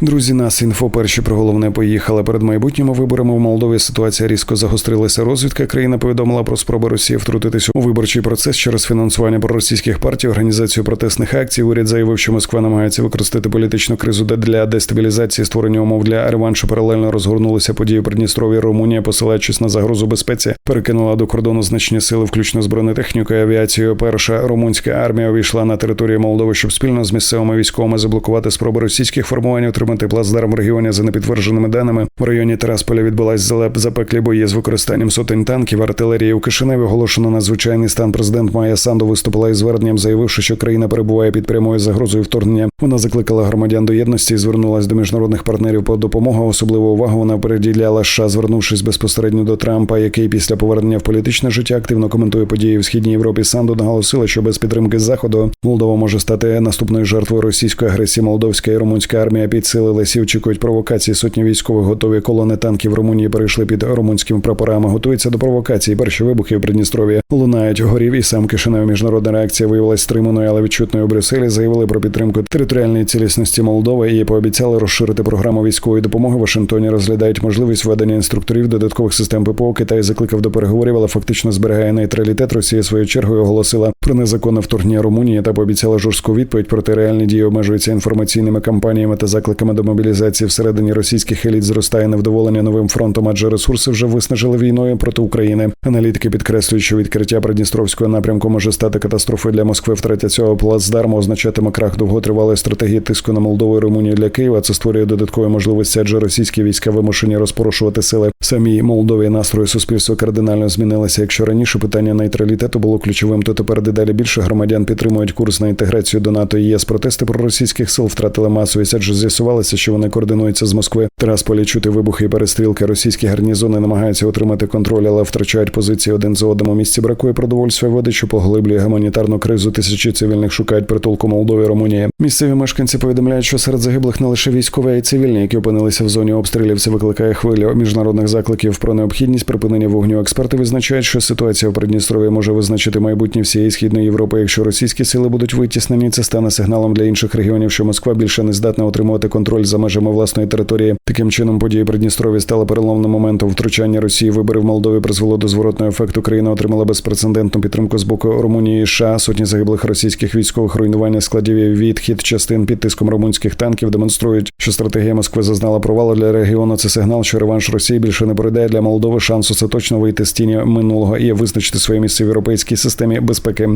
Друзі, нас інфо перші про головне поїхали. Перед майбутніми виборами в Молдові ситуація різко загострилася. Розвідка країна повідомила про спроби Росії втрутитися у виборчий процес через фінансування проросійських партій, організацію протестних акцій. Уряд заявив, що Москва намагається використати політичну кризу для дестабілізації створення умов для реваншу. Паралельно розгорнулися події у Придністров'ї. Румунія, посилаючись на загрозу безпеці, перекинула до кордону значні сили, включно з бронетехнікою авіацією. Перша румунська армія увійшла на територію Молдови, щоб спільно з місцевими військовими заблокувати спроби російських формувань отримати плацдарм в регіоні за непідтвердженими даними. В районі Тарасполя відбулась залеп запеклі бої з використанням сотень танків, артилерії у Кишиневі. Оголошено надзвичайний стан. Президент Майя Санду виступила із зверненням, заявивши, що країна перебуває під прямою загрозою вторгнення. Вона закликала громадян до єдності і звернулася до міжнародних партнерів по допомогу. Особливу увагу вона приділяла США, звернувшись безпосередньо до Трампа, який після повернення в політичне життя активно коментує події в східній Європі. Санду наголосила, що без підтримки заходу Молдова може стати наступною жертвою російської агресії. Молдовська і румунська армія підсилилися і очікують провокації. Сотні військових готові колони танків Румунії перейшли під румунськими прапорами. Готуються до провокації. Перші вибухи в Придністров'ї лунають горів і сам Кишинев. Міжнародна реакція виявилась стриманою, але відчутною у Брюсселі. Заявили про підтримку територіальної цілісності Молдови і пообіцяли розширити програму військової допомоги. Вашингтоні розглядають можливість введення інструкторів додаткових систем ППО. Китай закликав до переговорів, але фактично зберігає нейтралітет. Росія своєю чергою оголосила про незаконне вторгнення Румунії та пообіцяла жорстку відповідь. Проте реальні дії обмежуються інформаційними кампаніями та закликами до мобілізації всередині російських еліт. Зростає невдоволення новим фронтом, адже ресурси вже виснажили війною проти України. Аналітики підкреслюють, що відкриття Придністровського напрямку може стати катастрофою для Москви. Втратя цього плацдарму означатиме крах довготривалої стратегії тиску на Молдову і Румунію для Києва. Це створює додаткові можливості, адже російські війська вимушені розпорошувати сили самій Молдові. Настрої суспільства кардинально змінилися. Якщо раніше питання нейтралітету було ключовим, то тепер дедалі більше громадян підтримують курс на інтеграцію до НАТО і ЄС. Протести проросійських сил втратили масовість, адже з'ясувалося, що вони координуються з Москви. Трасполі чути вибухи і перестрілки. Російські гарнізони намагаються отримати контроль, але втрачають позиції один за одним. У місці бракує продовольства води, що поглиблює гуманітарну кризу. Тисячі цивільних шукають притулку Молдові, Румунії. Місцеві мешканці повідомляють, що серед загиблих не лише військові, а й цивільні, які опинилися в зоні обстрілів. Це викликає хвилю міжнародних закликів про необхідність припинення вогню. Експерти визначають, що ситуація в Придністров'ї може визначити майбутнє всієї східної Європи. Якщо російські сили будуть витіснені, це стане сигналом для інших регіонів, що Москва більше не здатна отримувати контроль за межами власної території. Таким чином, події Придністров'я стали переломним моментом втручання Росії. Вибори в Молдові призвело до зворотного ефекту. Країна отримала безпрецедентну підтримку з боку Румунії. і США. сотні загиблих російських військових руйнування складів і відхід частин під тиском румунських танків демонструють, що стратегія Москви зазнала провалу для регіону. Це сигнал, що реванш Росії більше не передає для Молдови шансу остаточно вийти з тіні минулого і визначити своє місце в європейській системі безпеки.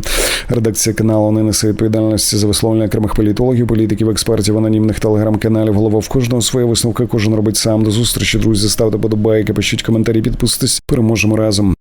Редакція каналу не несе відповідальності за висловлення окремих політологів, політиків, експертів, анонімних телеграм-каналів. Голова в кожного своє висновки. Кожен робить сам. До зустрічі, друзі. Ставте подобайки, пишіть коментарі, підписуйтесь. Переможемо разом.